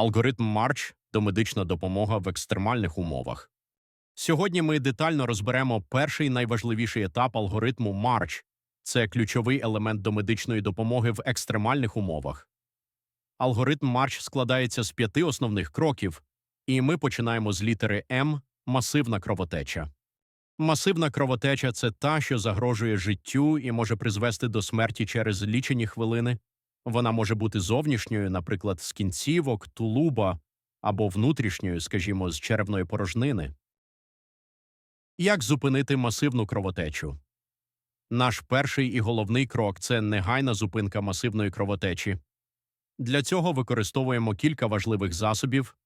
Алгоритм Марч домедична допомога в екстремальних умовах. Сьогодні ми детально розберемо перший найважливіший етап алгоритму Марч це ключовий елемент домедичної допомоги в екстремальних умовах. Алгоритм Марч складається з п'яти основних кроків, і ми починаємо з літери М масивна кровотеча. Масивна кровотеча це та, що загрожує життю і може призвести до смерті через лічені хвилини. Вона може бути зовнішньою, наприклад, з кінцівок, тулуба або внутрішньою, скажімо, з черевної порожнини. Як зупинити масивну кровотечу? Наш перший і головний крок це негайна зупинка масивної кровотечі. Для цього використовуємо кілька важливих засобів.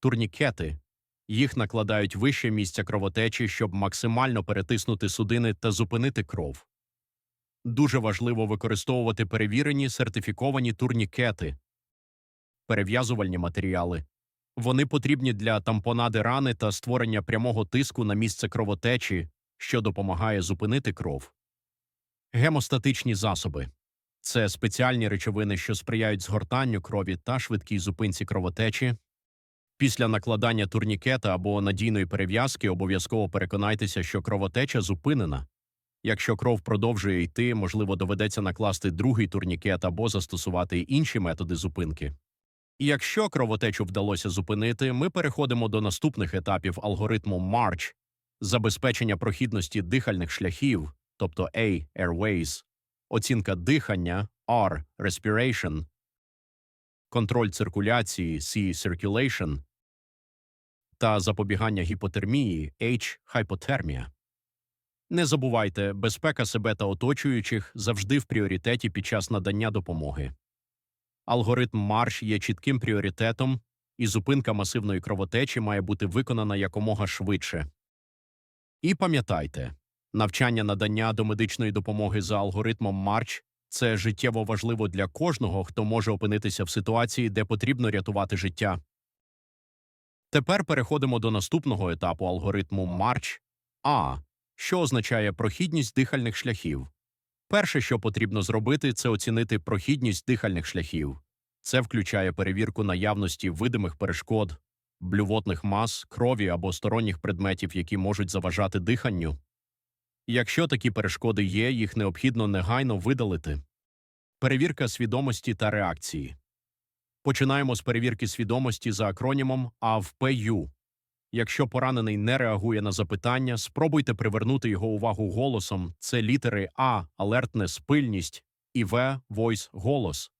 Турнікети. Їх накладають вище місця кровотечі, щоб максимально перетиснути судини та зупинити кров. Дуже важливо використовувати перевірені сертифіковані турнікети, перев'язувальні матеріали. Вони потрібні для тампонади рани та створення прямого тиску на місце кровотечі, що допомагає зупинити кров. Гемостатичні засоби це спеціальні речовини, що сприяють згортанню крові та швидкій зупинці кровотечі. Після накладання турнікета або надійної перев'язки обов'язково переконайтеся, що кровотеча зупинена. Якщо кров продовжує йти, можливо, доведеться накласти другий турнікет або застосувати інші методи зупинки. І якщо кровотечу вдалося зупинити, ми переходимо до наступних етапів алгоритму Марч забезпечення прохідності дихальних шляхів, тобто A – airways, оцінка дихання R – respiration, контроль циркуляції C – circulation та запобігання гіпотермії H – hypothermia. Не забувайте, безпека себе та оточуючих завжди в пріоритеті під час надання допомоги. Алгоритм марш є чітким пріоритетом, і зупинка масивної кровотечі має бути виконана якомога швидше. І пам'ятайте, навчання надання домедичної допомоги за алгоритмом Марч це життєво важливо для кожного, хто може опинитися в ситуації, де потрібно рятувати життя. Тепер переходимо до наступного етапу алгоритму Марч А, що означає прохідність дихальних шляхів. Перше, що потрібно зробити, це оцінити прохідність дихальних шляхів. Це включає перевірку наявності видимих перешкод, блювотних мас, крові або сторонніх предметів, які можуть заважати диханню. Якщо такі перешкоди є, їх необхідно негайно видалити. Перевірка свідомості та реакції. Починаємо з перевірки свідомості за акронімом АВПЮ. Якщо поранений не реагує на запитання, спробуйте привернути його увагу голосом. Це літери А алертнес пильність і В войс голос.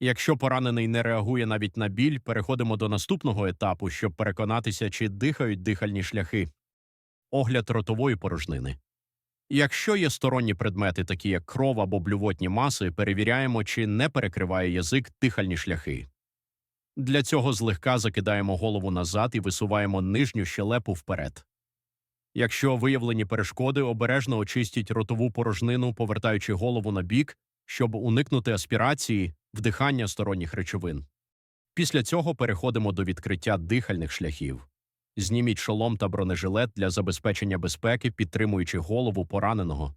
Якщо поранений не реагує навіть на біль, переходимо до наступного етапу, щоб переконатися, чи дихають дихальні шляхи. Огляд ротової порожнини. Якщо є сторонні предмети, такі як кров або блювотні маси, перевіряємо, чи не перекриває язик дихальні шляхи. Для цього злегка закидаємо голову назад і висуваємо нижню щелепу вперед. Якщо виявлені перешкоди, обережно очистіть ротову порожнину, повертаючи голову на бік, щоб уникнути аспірації, вдихання сторонніх речовин. Після цього переходимо до відкриття дихальних шляхів. Зніміть шолом та бронежилет для забезпечення безпеки, підтримуючи голову пораненого.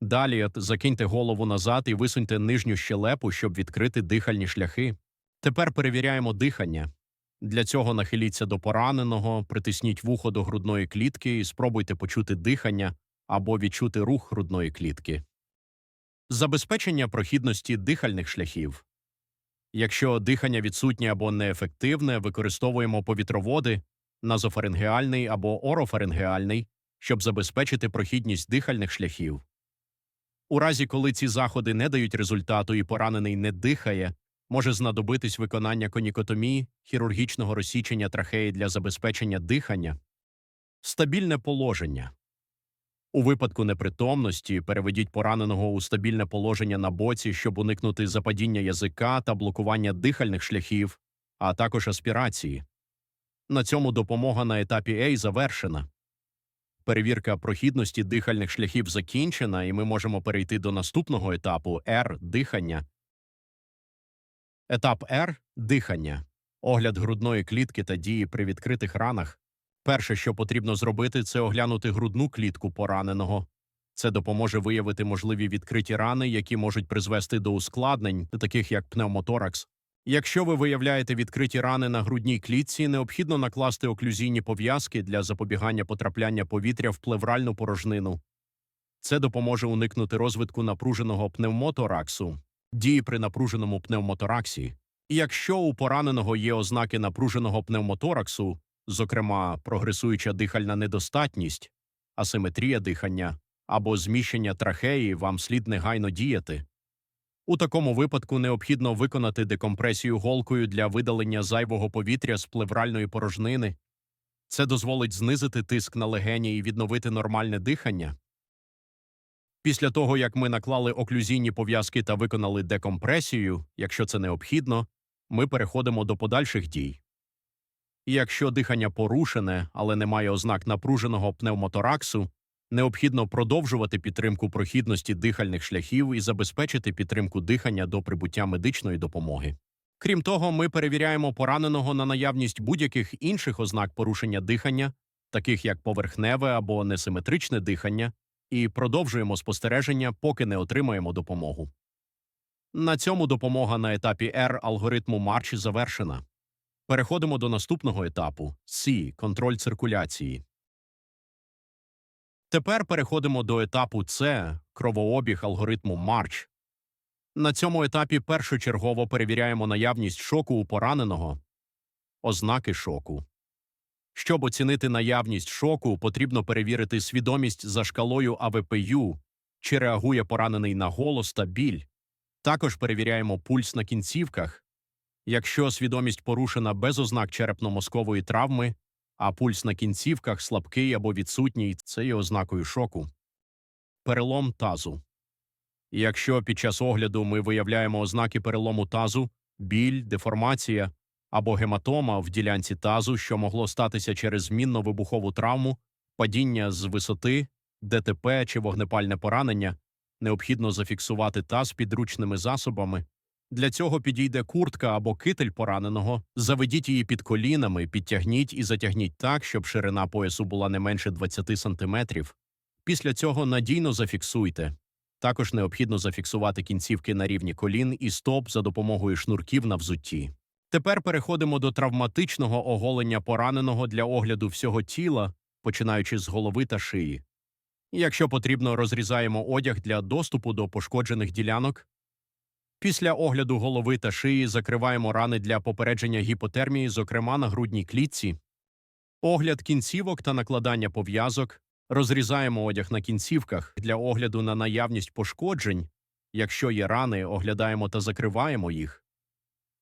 Далі закиньте голову назад і висуньте нижню щелепу, щоб відкрити дихальні шляхи. Тепер перевіряємо дихання. Для цього нахиліться до пораненого, притисніть вухо до грудної клітки і спробуйте почути дихання або відчути рух грудної клітки. Забезпечення прохідності дихальних шляхів. Якщо дихання відсутнє або неефективне, використовуємо повітроводи, назофарингеальний або орофарингеальний, щоб забезпечити прохідність дихальних шляхів. У разі, коли ці заходи не дають результату і поранений не дихає, може знадобитись виконання конікотомії, хірургічного розсічення трахеї для забезпечення дихання, стабільне положення. У випадку непритомності переведіть пораненого у стабільне положення на боці, щоб уникнути западіння язика та блокування дихальних шляхів, а також аспірації. На цьому допомога на етапі A завершена. Перевірка прохідності дихальних шляхів закінчена, і ми можемо перейти до наступного етапу R – дихання. Етап R – дихання, огляд грудної клітки та дії при відкритих ранах. Перше, що потрібно зробити, це оглянути грудну клітку пораненого. Це допоможе виявити можливі відкриті рани, які можуть призвести до ускладнень, таких як пневмоторакс. Якщо ви виявляєте відкриті рани на грудній клітці, необхідно накласти оклюзійні пов'язки для запобігання потрапляння повітря в плевральну порожнину. Це допоможе уникнути розвитку напруженого пневмотораксу, дії при напруженому пневмотораксі. І якщо у пораненого є ознаки напруженого пневмотораксу, зокрема прогресуюча дихальна недостатність, асиметрія дихання або зміщення трахеї, вам слід негайно діяти. У такому випадку необхідно виконати декомпресію голкою для видалення зайвого повітря з плевральної порожнини. Це дозволить знизити тиск на легені і відновити нормальне дихання. Після того, як ми наклали оклюзійні пов'язки та виконали декомпресію, якщо це необхідно, ми переходимо до подальших дій. І якщо дихання порушене, але немає ознак напруженого пневмотораксу, необхідно продовжувати підтримку прохідності дихальних шляхів і забезпечити підтримку дихання до прибуття медичної допомоги. Крім того, ми перевіряємо пораненого на наявність будь-яких інших ознак порушення дихання, таких як поверхневе або несиметричне дихання, і продовжуємо спостереження, поки не отримаємо допомогу. На цьому допомога на етапі R алгоритму Марч завершена. Переходимо до наступного етапу C – контроль циркуляції. Тепер переходимо до етапу С – кровообіг алгоритму Марч. На цьому етапі першочергово перевіряємо наявність шоку у пораненого, ознаки шоку. Щоб оцінити наявність шоку, потрібно перевірити свідомість за шкалою АВПЮ, чи реагує поранений на голос та біль. Також перевіряємо пульс на кінцівках. Якщо свідомість порушена без ознак черепно-мозкової травми, а пульс на кінцівках слабкий або відсутній, це є ознакою шоку. Перелом тазу. Якщо під час огляду ми виявляємо ознаки перелому тазу, біль, деформація або гематома в ділянці тазу, що могло статися через змінно-вибухову травму, падіння з висоти, ДТП чи вогнепальне поранення, необхідно зафіксувати таз підручними засобами. Для цього підійде куртка або китель пораненого, заведіть її під колінами, підтягніть і затягніть так, щоб ширина поясу була не менше 20 см. Після цього надійно зафіксуйте. Також необхідно зафіксувати кінцівки на рівні колін і стоп за допомогою шнурків на взутті. Тепер переходимо до травматичного оголення пораненого для огляду всього тіла, починаючи з голови та шиї. Якщо потрібно, розрізаємо одяг для доступу до пошкоджених ділянок. Після огляду голови та шиї закриваємо рани для попередження гіпотермії, зокрема на грудній клітці. Огляд кінцівок та накладання пов'язок. Розрізаємо одяг на кінцівках для огляду на наявність пошкоджень. Якщо є рани, оглядаємо та закриваємо їх.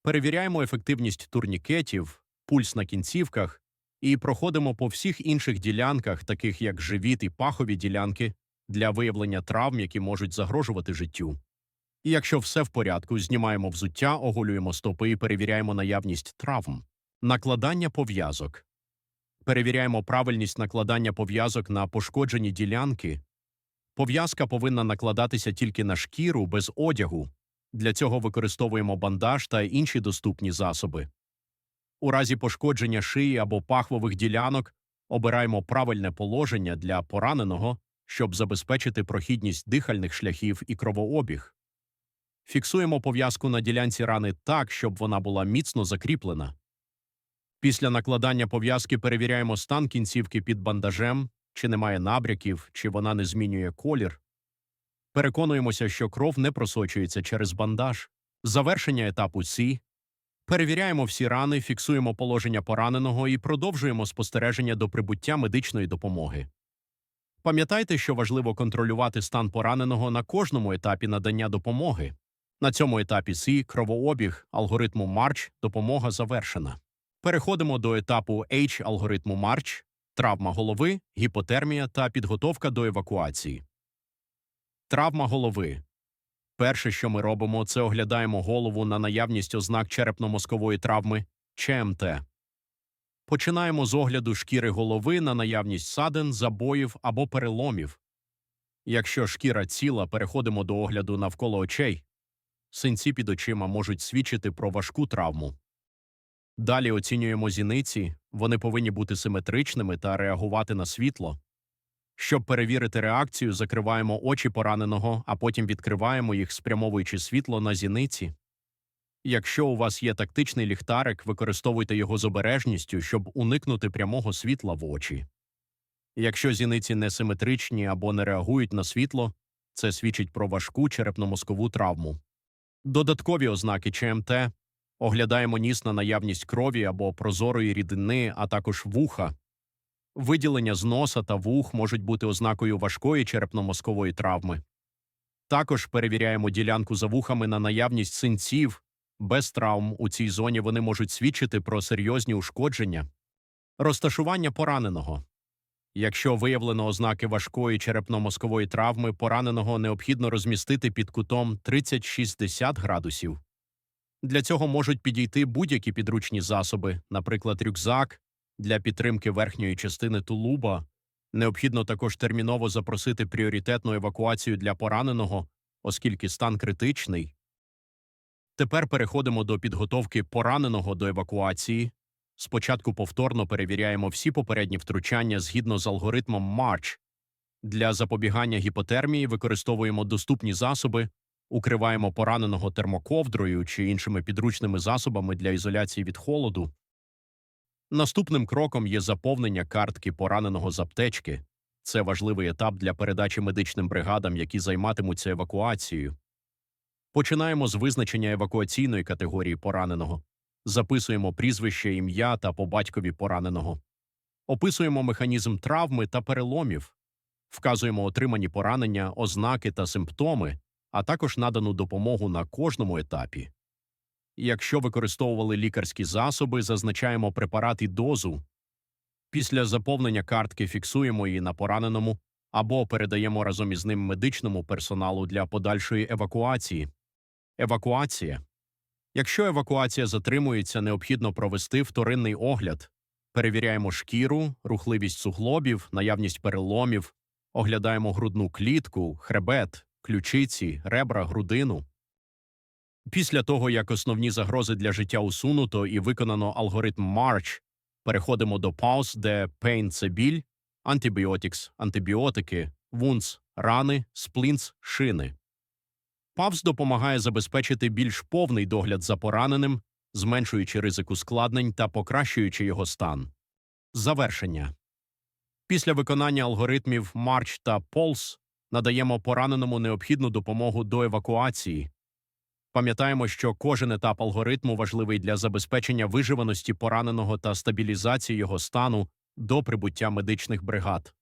Перевіряємо ефективність турнікетів, пульс на кінцівках і проходимо по всіх інших ділянках, таких як живіт і пахові ділянки, для виявлення травм, які можуть загрожувати життю. І якщо все в порядку, знімаємо взуття, оголюємо стопи і перевіряємо наявність травм, накладання пов'язок. Перевіряємо правильність накладання пов'язок на пошкоджені ділянки. Пов'язка повинна накладатися тільки на шкіру без одягу. Для цього використовуємо бандаж та інші доступні засоби. У разі пошкодження шиї або пахвових ділянок обираємо правильне положення для пораненого, щоб забезпечити прохідність дихальних шляхів і кровообіг. Фіксуємо пов'язку на ділянці рани так, щоб вона була міцно закріплена. Після накладання пов'язки перевіряємо стан кінцівки під бандажем, чи немає набряків, чи вона не змінює колір. Переконуємося, що кров не просочується через бандаж. Завершення етапу С. Перевіряємо всі рани, фіксуємо положення пораненого і продовжуємо спостереження до прибуття медичної допомоги. Пам'ятайте, що важливо контролювати стан пораненого на кожному етапі надання допомоги. На цьому етапі С кровообіг алгоритму Марч допомога завершена. Переходимо до етапу H алгоритму Марч, травма голови, гіпотермія та підготовка до евакуації. Травма голови. Перше, що ми робимо, це оглядаємо голову на наявність ознак черепно-мозкової травми ЧМТ. Починаємо з огляду шкіри голови на наявність садин, забоїв або переломів. Якщо шкіра ціла, переходимо до огляду навколо очей. Синці під очима можуть свідчити про важку травму. Далі оцінюємо зіниці, вони повинні бути симетричними та реагувати на світло. Щоб перевірити реакцію, закриваємо очі пораненого, а потім відкриваємо їх, спрямовуючи світло на зіниці. Якщо у вас є тактичний ліхтарик, використовуйте його з обережністю, щоб уникнути прямого світла в очі. Якщо зіниці несиметричні або не реагують на світло, це свідчить про важку черепно-мозкову травму. Додаткові ознаки ЧМТ оглядаємо ніс на наявність крові або прозорої рідини, а також вуха. Виділення з носа та вух можуть бути ознакою важкої черепно-мозкової травми. Також перевіряємо ділянку за вухами на наявність синців. Без травм у цій зоні вони можуть свідчити про серйозні ушкодження. Розташування пораненого. Якщо виявлено ознаки важкої черепно-мозкової травми, пораненого необхідно розмістити під кутом 30-60 градусів. Для цього можуть підійти будь-які підручні засоби, наприклад, рюкзак для підтримки верхньої частини тулуба. Необхідно також терміново запросити пріоритетну евакуацію для пораненого, оскільки стан критичний. Тепер переходимо до підготовки пораненого до евакуації. Спочатку повторно перевіряємо всі попередні втручання згідно з алгоритмом MARCH. Для запобігання гіпотермії використовуємо доступні засоби, укриваємо пораненого термоковдрою чи іншими підручними засобами для ізоляції від холоду. Наступним кроком є заповнення картки пораненого з аптечки. Це важливий етап для передачі медичним бригадам, які займатимуться евакуацією. Починаємо з визначення евакуаційної категорії пораненого. Записуємо прізвище, ім'я та по батькові пораненого. Описуємо механізм травми та переломів, вказуємо отримані поранення, ознаки та симптоми, а також надану допомогу на кожному етапі. Якщо використовували лікарські засоби, зазначаємо препарат і дозу. Після заповнення картки фіксуємо її на пораненому або передаємо разом із ним медичному персоналу для подальшої евакуації. Евакуація. Якщо евакуація затримується, необхідно провести вторинний огляд. Перевіряємо шкіру, рухливість суглобів, наявність переломів, оглядаємо грудну клітку, хребет, ключиці, ребра, грудину. Після того, як основні загрози для життя усунуто і виконано алгоритм MARCH, переходимо до пауз, де pain – це біль, antibiotics – антибіотики, wounds – рани, splints – шини. ПАВС допомагає забезпечити більш повний догляд за пораненим, зменшуючи ризик ускладнень та покращуючи його стан. Завершення. Після виконання алгоритмів March та Pulse надаємо пораненому необхідну допомогу до евакуації. Пам'ятаємо, що кожен етап алгоритму важливий для забезпечення виживаності пораненого та стабілізації його стану до прибуття медичних бригад.